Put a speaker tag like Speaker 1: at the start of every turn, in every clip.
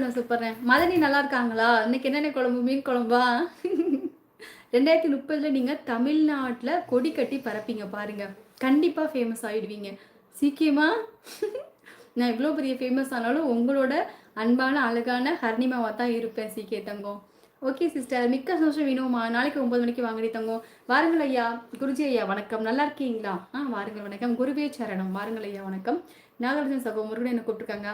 Speaker 1: நான் சூப்பர்ண்ணே மதனி நல்லா இருக்காங்களா? இன்னைக்கு என்னென்ன குழம்பு? மீன் குழம்பா? ரெண்டாயிரத்தி முப்பதில் நீங்கள் தமிழ்நாட்டில் கொடி கட்டி பறப்பீங்க பாருங்க. கண்டிப்பாக ஃபேமஸ் ஆகிடுவீங்க சீக்கியமா? நான் இவ்வளோ பெரிய ஃபேமஸ் ஆனாலும் உங்களோட அன்பான அழகான ஹர்னிமாவாக தான் இருப்பேன் சீக்கிய தங்கம். ஓகே சிஸ்டர் மிக்க சந்தோஷம் வேணுமா நாளைக்கு ஒன்பது மணிக்கு வாங்கடி தங்கம். வாருங்கள் ஐயா. குருஜி ஐயா வணக்கம். நல்லா இருக்கீங்களா? ஆ வாருங்கள். வணக்கம். குருவே சரணம். வாருங்கள் ஐயா. வணக்கம். நாகார்ஜுன சகோ முருகன் என்ன கூப்பிட்டுருக்காங்க?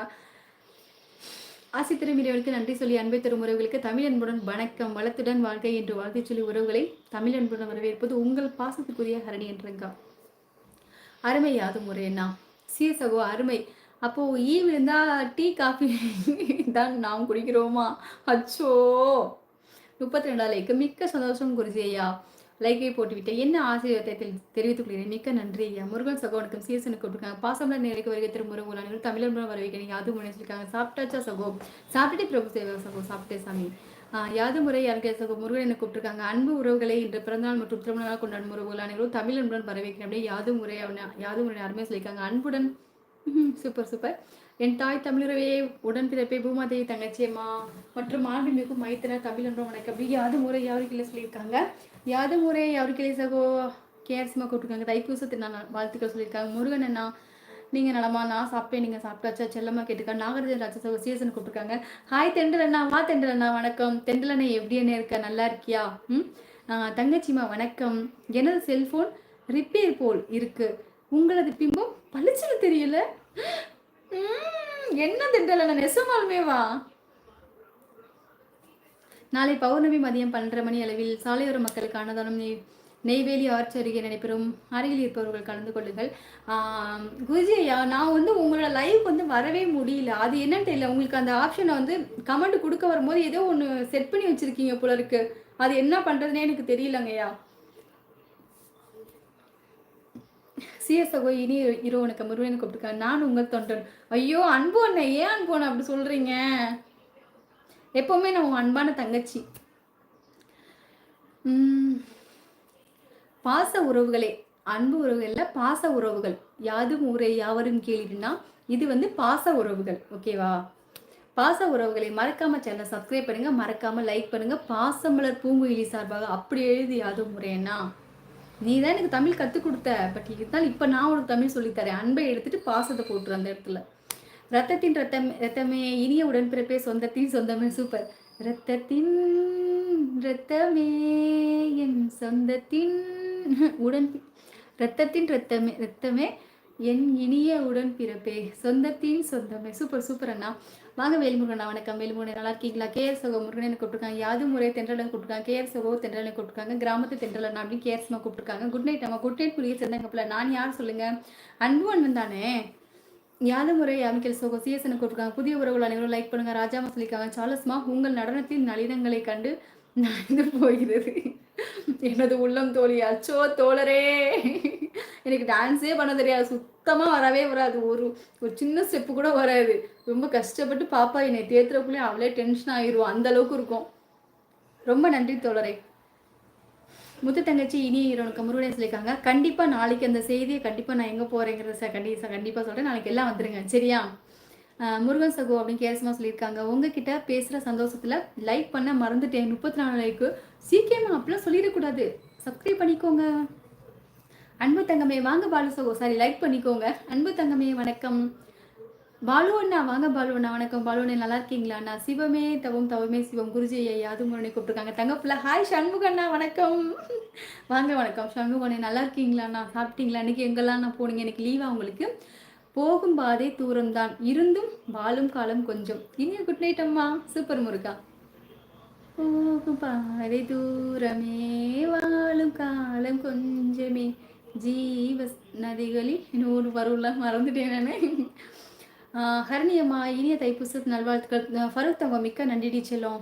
Speaker 1: ஆசி திரும்பியவர்களுக்கு நன்றி சொல்லி அன்பை தரும் உறவுகளுக்கு தமிழ் அன்புடன் வணக்கம் வளத்துடன் வாழ்க்கை என்று வாழ்த்து சொல்லி உறவுகளை தமிழ் அன்புடன் வரவேற்பது உங்கள் பாசத்துக்குரிய ஹரணி என்றங்க. அருமை யாதும் முறையண்ணா சீ சகோ அருமை. அப்போது ஈவ் இருந்தால் டீ காஃபி தான் நாம் குடிக்கிறோமா? அச்சோ. முப்பத்தி ரெண்டாவது மிக்க சந்தோஷம் குருஜி ஐயா. லைக்கை போட்டுவிட்டேன் என்ன ஆசீர்வாதத்தை தெரிவித்துக் கொள்கிறேன் மிக்க நன்றி ஐயா. முருகன் சகோனுக்கும் சீசனுக்கு கொடுத்துருக்காங்க பாசம்ல நேருக்கு வருகை திரு முருகன் அனைவரும் தமிழ் வரவைக்கிறீங்க அது முன்னிச்சிருக்காங்க சாப்பிட்டாச்சா சகோ? சாப்பிட்டுட்டு பிரபு சேவா சகோ சாப்பிட்டே சாமி. யாது முறை யாருக்கு சகோ முருகன் என்ன கூப்பிட்டுருக்காங்க. அன்பு உறவுகளை இன்று பிறந்தநாள் மற்றும் திருமண நாள் கொண்டாடும் உறவுகள் அனைவரும் தமிழ் அன்புடன் வரவேற்கிறேன் அப்படியே யாது முறை அவனை யாது முறை அருமையாக சொல்லியிருக்காங்க. அன்புடன். Super super. என் தாய் தமிழரவையே உடன்பிறப்பே பூமாதேவி தங்கச்சியம்மா. மற்றும் மாண்புமிகு மைத்தனர் தமிழ் என்றும் வணக்கம் அப்படி யாது முறை யாருக்கு சொல்லியிருக்காங்க. யாதும் முறை அவருக்கிளை சகோ கேர்ஸ்மா கூப்பிட்டுருக்காங்க. தைப்பூசத்தை நான் வாழ்த்துக்கள் சொல்லியிருக்காங்க. முருகன் அண்ணா நீங்கள் நலமா நான் சாப்பிட்டேன் நீங்கள் சாப்பிட்டாச்சா? செல்லம்மா கேட்டுக்கா. நாகராஜன் ராஜா சகோ சீசன் கூப்பிட்டுருக்காங்க. ஹாய் தெண்டல் அண்ணா வா தெண்டல் அண்ணா வணக்கம். தெண்டல் அண்ணா எப்படி என்ன இருக்க? நல்லா இருக்கியா? ம்? தங்கச்சிமா வணக்கம். எனது செல்ஃபோன் ரிப்பேர் போல் இருக்கு. உங்களது பிம்பம் பளிச்சுன்னு தெரியல. என்ன திண்டல நெசமாலுமே வா நாளை பௌர்ணமி மதியம் பன்னெண்டரை மணி அளவில் சாலையோர மக்களுக்கு அன்னதானம் நெய்வேலி ஆர்ச் அருகே நடைபெறும் அருகில் இருப்பவர்கள் கலந்து கொள்ளுங்கள். குருஜி ஐயா நான் வந்து உங்களோட லைவ் வந்து வரவே முடியல. அது என்னன்னு தெரியல. உங்களுக்கு அந்த ஆப்ஷனை வந்து கமெண்ட் கொடுக்க வரும்போது ஏதோ ஒன்று செட் பண்ணி வச்சுருக்கீங்க போல இருக்கு. அது என்ன பண்ணுறதுனே எனக்கு தெரியலங்கய்யா சிஎஸ்ஓ இனி இரவு உனக்கு முருகன் கூப்பிட்டுருக்கேன் நான் உங்கள் தொண்டன். ஐயோ அன்பு அண்ணன் ஏன் அன்பு அண்ணன் அப்படி சொல்கிறீங்க எப்போவுமே நான் உங்கள் அன்பான தங்கச்சி. பாச உறவுகளே அன்பு உறவுகளில் பாச உறவுகள். யாதும் ஊரை யாவரும் கேளினா இது வந்து பாச உறவுகள் ஓகேவா பாச உறவுகளை மறக்காம சேனலை சப்ஸ்கிரைப் பண்ணுங்க மறக்காம லைக் பண்ணுங்க. பாசமலர் பூங்குயிலி சார்பாக அப்படி எழுதி யாதும் முறையன்னா நீ தான் எனக்கு தமிழ் கற்றுக் கொடுத்த பட் இருந்தாலும் இப்போ நான் உனக்கு தமிழ் சொல்லித்தரேன் அன்பை எடுத்துட்டு பாசத்தை போட்டுரு அந்த இடத்துல. ரத்தத்தின் ரத்தம் ரத்தமே இனிய உடன்பிறப்பே சொந்தத்தின் சொந்தமே சூப்பர் ரத்தத்தின் ரத்தமே என் சொந்தத்தின் உடன் ரத்தத்தின் ரத்தமே ரத்தமே என் இனிய உடன் பிறப்பே சொந்தத்தின் சொந்தமே. சூப்பர் சூப்பர் அண்ணா. வாங்க வேல்முருகண்ணா வணக்கம். வேல்முருகன் நல்லா இருக்கீங்களா? கேஆர் சகோ முருகன் கூப்பிட்டுருக்காங்க. யாது முறை தென்றலன் கூப்பிட்டுருக்காங்க. கேஆர் சகோ தென்றலன் கூப்பிட்டுருக்காங்க. கிராமத்து தென்றலண்ணா அப்படின்னு கேஆர்ஸ்மா கூப்பிட்டுருக்காங்க. குட் நைட் அம்மா. குட் நைட் புரிய சேர்ந்தாங்கப்பில் நான் யார் சொல்லுங்க? அன்பு அன்பன் தானே. யாது அமைக்கல் சோகோ சிஎஸ்என் கூப்பிட்டுருக்காங்க. புதிய உறவுகள் அனைவரும் லைக் பண்ணுங்க. ராஜாமா சொல்லியிருக்காங்க சார்லஸ்மா உங்கள் நடனத்தின் நளினங்களை கண்டு நடந்து போகிறது. எனது உள்ளம் தோழி அச்சோ தோழரே. எனக்கு டான்ஸே பண்ண தெரியாது. சுத்தமாக வரவே வராது. ஒரு ஒரு சின்ன ஸ்டெப்பு கூட வராது. ரொம்ப கஷ்டப்பட்டு பாப்பா என்னை தேத்துறக்குள்ளே அவளே டென்ஷன் ஆயிடுவோம் அந்த அளவுக்கு இருக்கும். ரொம்ப நன்றி தோழரே. முத்து தங்கச்சி இனி இரவனுக்கு முருகனே சொல்லியிருக்காங்க. கண்டிப்பாக நாளைக்கு அந்த செய்தியை கண்டிப்பாக நான் எங்கே போகிறேங்கிறத கண்டி கண்டிப்பாக சொல்கிறேன் நாளைக்கு எல்லாம் வந்துடுங்க சரியா? முருகன் சகோ அப்படின்னு கேரசமாக சொல்லியிருக்காங்க. உங்ககிட்ட பேசுகிற சந்தோஷத்தில் லைக் பண்ண மறந்துட்டேன். முப்பத்தி நாலு லைக்கு சீக்கிரமாக அப்படிலாம் சொல்லிடக்கூடாது. சப்ஸ்கிரைப் பண்ணிக்கோங்க. அன்பு தங்கமே வாங்க பாலு சகோ. சாரி லைக் பண்ணிக்கோங்க. அன்பு தங்கமே வணக்கம். பாலு அண்ணா வாங்க பாலு அண்ணா வணக்கம். பாலு அண்ணா நல்லா இருக்கீங்களா அண்ணா? சிவமே தவம் தவமே சிவம். குருஜி ஐயா அது முரணை கூப்பிட்டுருக்காங்க தங்கப்பில் ஹாய் சண்முகண்ணா வணக்கம். வாங்க வணக்கம். சண்முகண்ணே நல்லா இருக்கீங்களா அண்ணா? சாப்பிட்டீங்களா? இன்னைக்கு எங்கெல்லாம் நான் போனீங்க? எனக்கு லீவா உங்களுக்கு? போகும் பாதை தூரம்தான். இருந்தும் வாழும் காலம் கொஞ்சம். இனிய குட் நைட் அம்மா. சூப்பர் முருகா. போகும் பாதை தூரமே வாழும் காலம் கொஞ்சமே. ஜீவ நதிகளில் இன்னொரு வரும்ல மறந்துட்டேன் நான். ஹரணி அம்மா இனிய தைப்பூச நல்வாழ்த்துக்கள். ஃபருக் தங்க மிக்க நன்றி செல்லும்.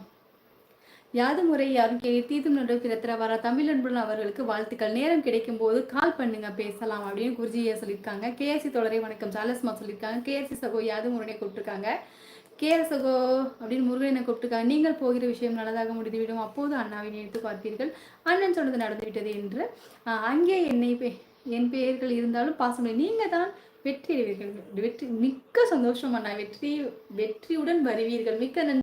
Speaker 1: யாது முறை யாரும் கே தீதும் நன்று பிறத்திர வர. தமிழ் அன்புடன் அவர்களுக்கு வாழ்த்துக்கள். நேரம் கிடைக்கும் போது கால் பண்ணுங்க பேசலாம் அப்படின்னு குருஜியை சொல்லியிருக்காங்க கேஎஸ்சி தொடரை வணக்கம். சாலஸ்மா சொல்லியிருக்காங்க கேஎஸ்சி சகோ யாது முருகனை கூப்பிட்டுருக்காங்க. கேஆர் சகோ அப்படின்னு முருகனை கூப்பிட்டுருக்காங்க. நீங்கள் போகிற விஷயம் நல்லதாக முடிந்துவிடும். அப்போது அண்ணாவை நினைத்து பார்ப்பீர்கள். அண்ணன் சொன்னது நடந்துவிட்டது என்று அங்கே என்னை என் பெயர்கள் இருந்தாலும் பாசமில்லை. நீங்கள் தான் வெற்றி அடைவீர்கள். வெற்றி மிக்க சந்தோஷம் அண்ணா. வெற்றி வெற்றியுடன் வருவீர்கள். மிக்க நன்றி.